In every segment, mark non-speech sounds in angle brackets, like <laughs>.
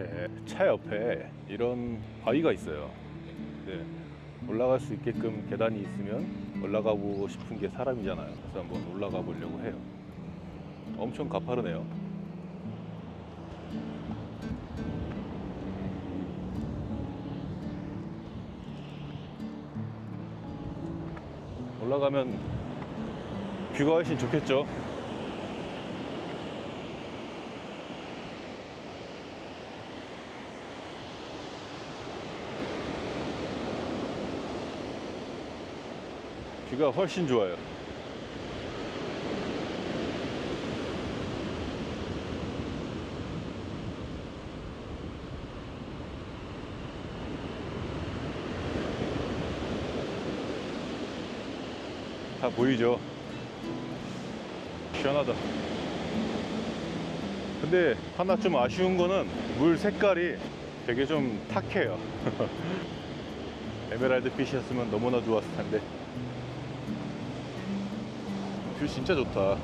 제 차 옆에 이런 바위가 있어요. 네, 올라갈 수 있게끔 계단이 있으면 올라가고 싶은 게 사람이잖아요. 그래서 한번 올라가 보려고 해요. 엄청 가파르네요. 올라가면 뷰가 훨씬 좋겠죠. 뷰가 훨씬 좋아요. 다 보이죠? 시원하다. 근데 하나 좀 아쉬운 거는 물 색깔이 되게 좀 탁해요. <laughs> 에메랄드 빛이었으면 너무나 좋았을 텐데. 뷰 진짜 좋다.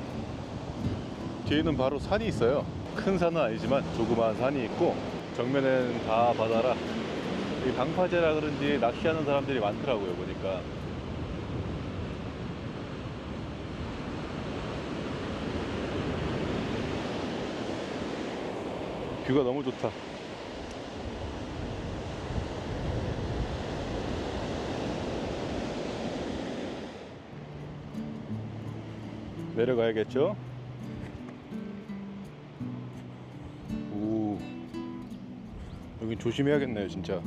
뒤에는 바로 산이 있어요. 큰 산은 아니지만 조그마한 산이 있고 정면에는 다 바다라 이 방파제라 그런지 낚시하는 사람들이 많더라고요 보니까 뷰가 너무 좋다. 내려가야겠죠? 오, 여기 조심해야겠네요, 진짜.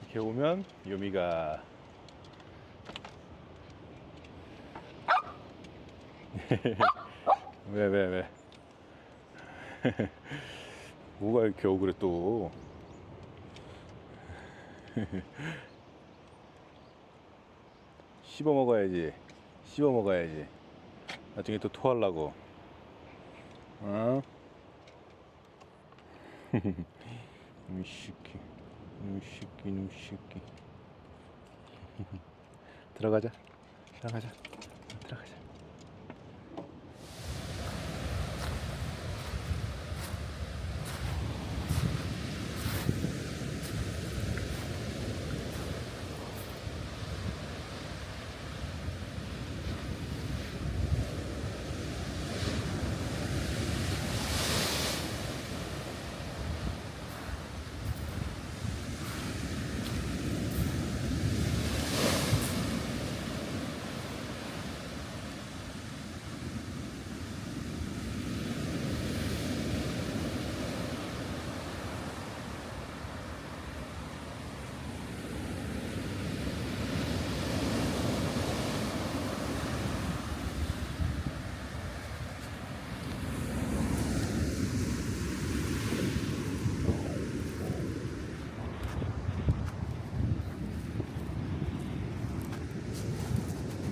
이렇게 오면 요미가 <laughs> 왜 왜 왜, <laughs> 뭐가 이렇게 억울해 또? <laughs> 씹어 먹어야지. 씹어 먹어야지. 나중에 또 토하려고. 어? 이 새끼 이 새끼 이 새끼. 들어가자. 들어가자. 들어가자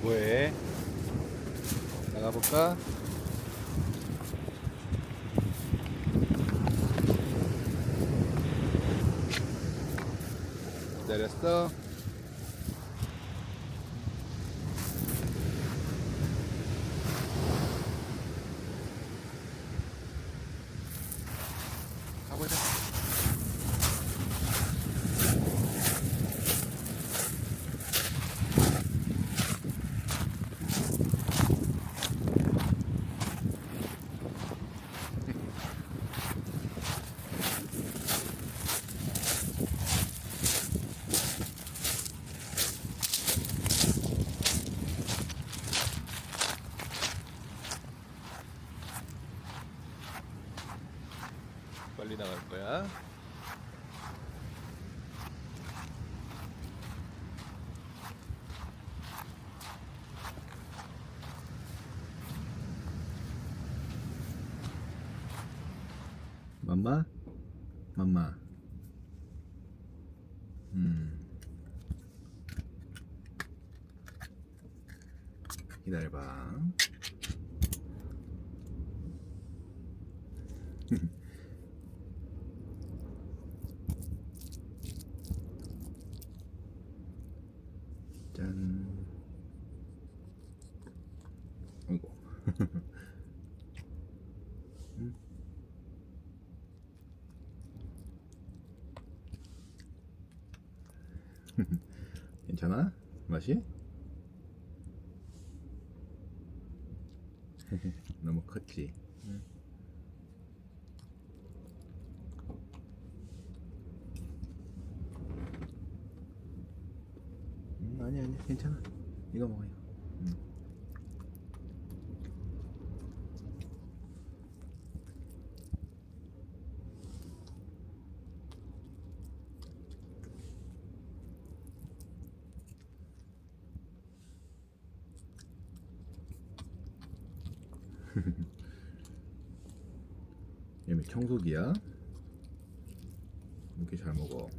뭐해? 나가 맘마? 맘마. 음. 기다려봐. <laughs> 짠. 아이고. <laughs> 괜찮아? 맛이? <laughs> 너무 컸지? 응. 음, 아니 아니 괜찮아 이거 먹어요 음. 얘미 청소기야. 이렇게 잘 먹어.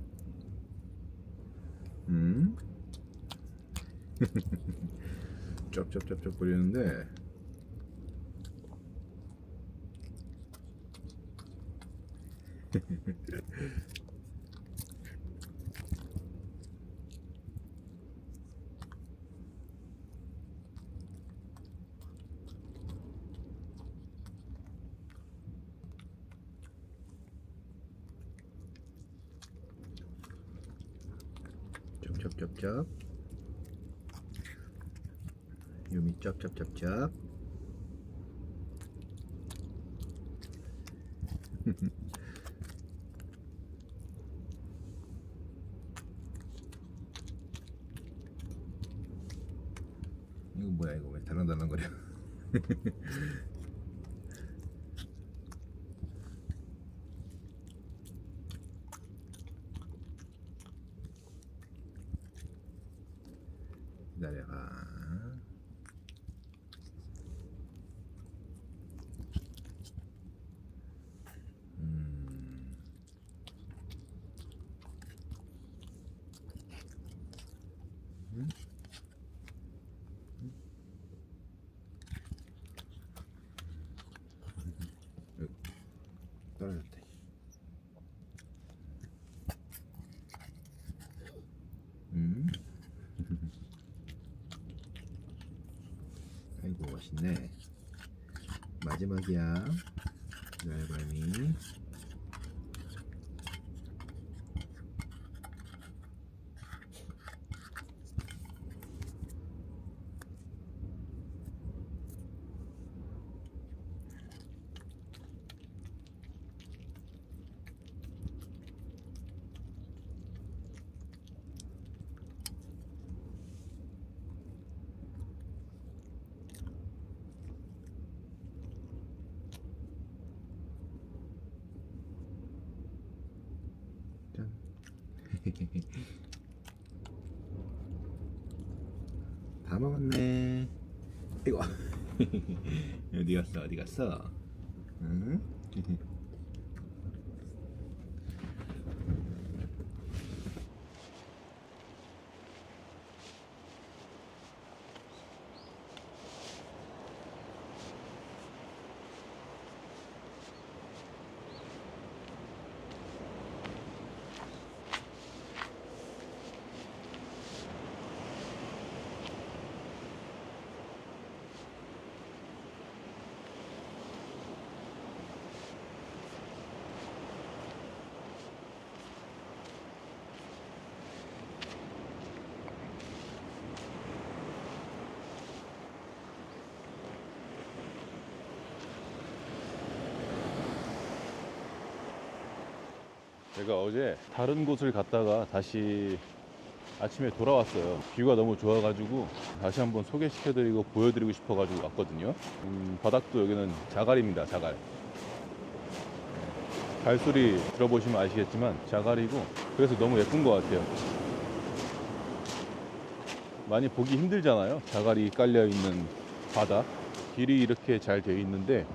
음? <laughs> 쩝쩝쩝쩝 거리는데 <laughs> 쩝쩝쩝쩝 유미 쩝쩝쩝쩝 이거 뭐야 이거 왜 달랑달랑거려 <laughs> 기다려봐 음. 음? 음? 으, 떨어졌대. 음? 맛있네. 마지막이야. 날발미. <laughs> 다 먹었네. 이거 <laughs> 어디 갔어? 어디 갔어? 응? 제가 어제 다른 곳을 갔다가 다시 아침에 돌아왔어요. 뷰가 너무 좋아가지고 다시 한번 소개시켜드리고 보여드리고 싶어가지고 왔거든요. 음, 바닥도 여기는 자갈입니다. 자갈. 발소리 들어보시면 아시겠지만 자갈이고 그래서 너무 예쁜 것 같아요. 많이 보기 힘들잖아요. 자갈이 깔려 있는 바다. 길이 이렇게 잘 되어 있는데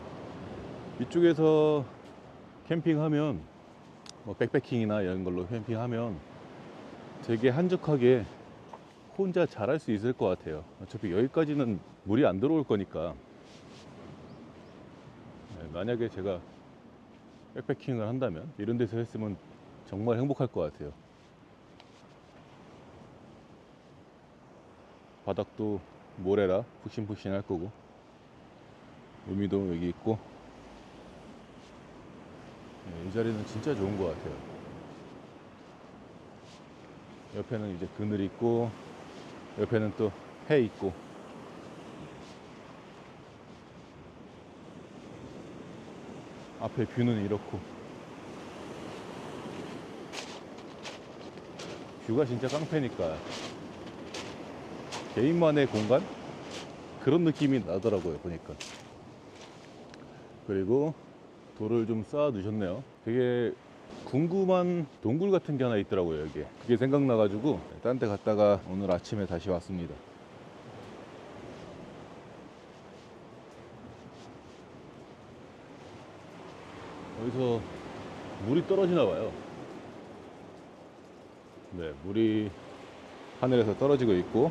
이쪽에서 캠핑하면 뭐 백패킹이나 이런 걸로 캠핑하면 되게 한적하게 혼자 잘할 수 있을 것 같아요. 어차피 여기까지는 물이 안 들어올 거니까. 네, 만약에 제가 백패킹을 한다면 이런 데서 했으면 정말 행복할 것 같아요. 바닥도 모래라 푹신푹신할 거고 우미도 여기 있고 네, 이 자리는 진짜 좋은 것 같아요. 옆에는 이제 그늘 있고 옆에는 또 해 있고. 앞에 뷰는 이렇고. 뷰가 진짜 깡패니까 개인만의 공간? 그런 느낌이 나더라고요 보니까. 그리고 돌을 좀 쌓아 두셨네요. 되게 궁금한 동굴 같은 게 하나 있더라고요 여기에. 그게 생각나가지고 딴 데 갔다가 오늘 아침에 다시 왔습니다. 여기서 물이 떨어지나 봐요. 네 물이 하늘에서 떨어지고 있고.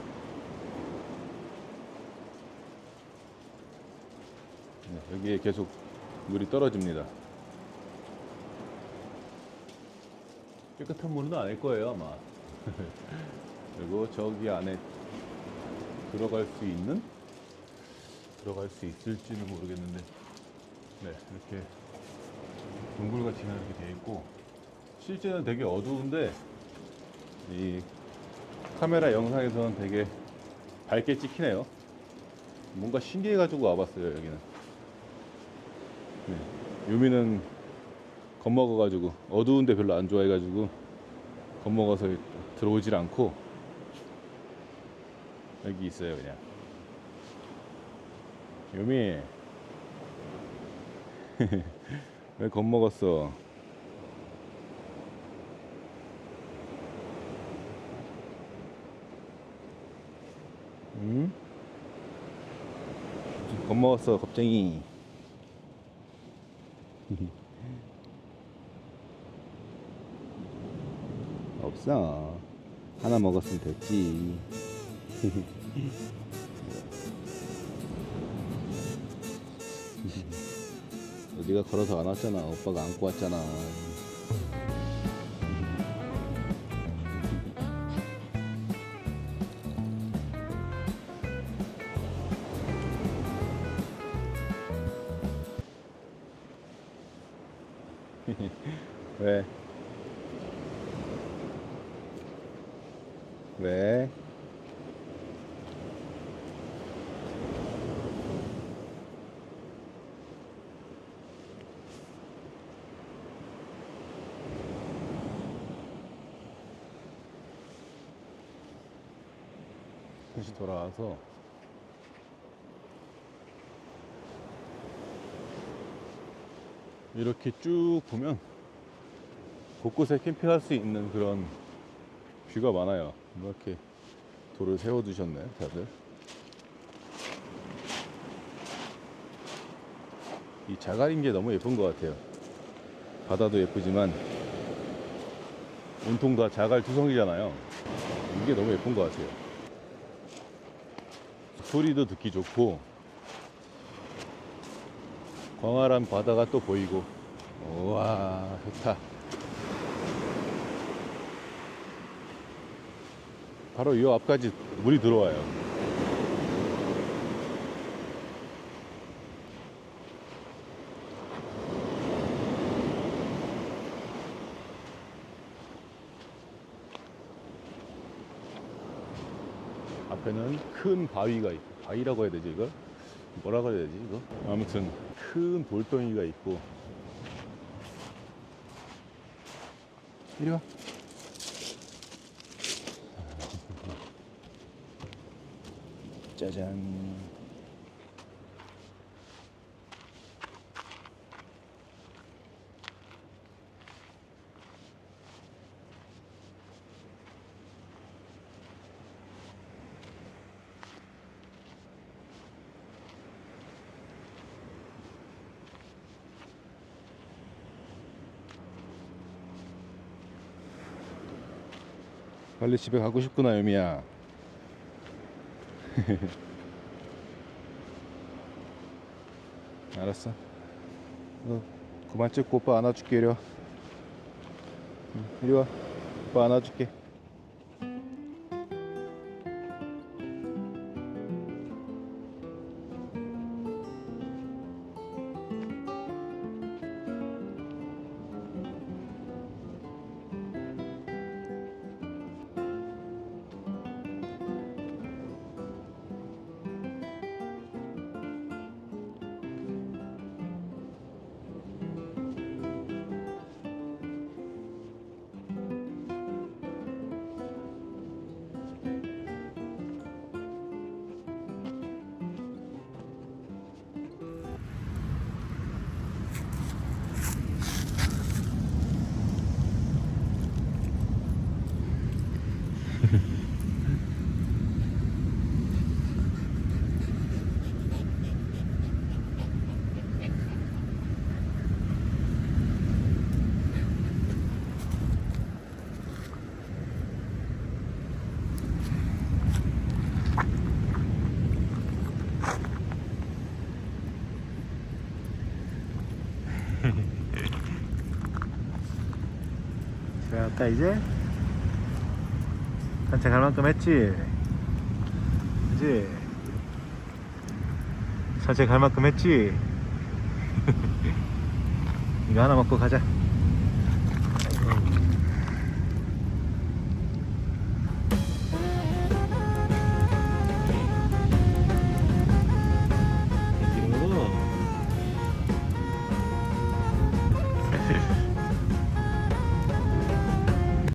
네, 여기에 계속 물이 떨어집니다. 깨끗한 물은 아닐 거예요 아마. <laughs> 그리고 저기 안에 들어갈 수 있는 들어갈 수 있을지는 모르겠는데 네 이렇게 동굴같이 이렇게 돼 있고 실제는 되게 어두운데 이 카메라 영상에서는 되게 밝게 찍히네요. 뭔가 신기해 가지고 와봤어요 여기는. 네. 유미는 겁먹어가지고 어두운데 별로 안 좋아해가지고 겁먹어서 들어오질 않고 여기 있어요 그냥. 유미 <laughs> 왜 겁먹었어? 응? 겁먹었어 겁쟁이 <laughs> 없어. 하나 먹었으면 됐지. <laughs> 네가 걸어서 안 왔잖아. 오빠가 안고 왔잖아 왜? 왜? 다시 돌아와서 이렇게 쭉 보면 곳곳에 캠핑할 수 있는 그런 뷰가 많아요. 이렇게 돌을 세워 두셨네, 다들. 이 자갈인 게 너무 예쁜 것 같아요. 바다도 예쁘지만 온통 다 자갈 투성이잖아요. 이게 너무 예쁜 것 같아요. 소리도 듣기 좋고 광활한 바다가 또 보이고 우와 좋다. 바로 이 앞까지 물이 들어와요. 앞에는 큰 바위가 있고, 바위라고 해야 되지, 이걸? 뭐라고 해야 되지, 이거? 아무튼, 큰 돌덩이가 있고. 이리 와. 짜잔. 빨리 집에 가고 싶구나, 유미야. <laughs> 알았어. 너 그만 찍고 오빠 안아줄게 이리 와. 응, 이리 와. 오빠 안아줄게. 갈까 이제? 산책할 만큼 했지? 그지? 산책할 만큼 했지? <laughs> 이거 하나 먹고 가자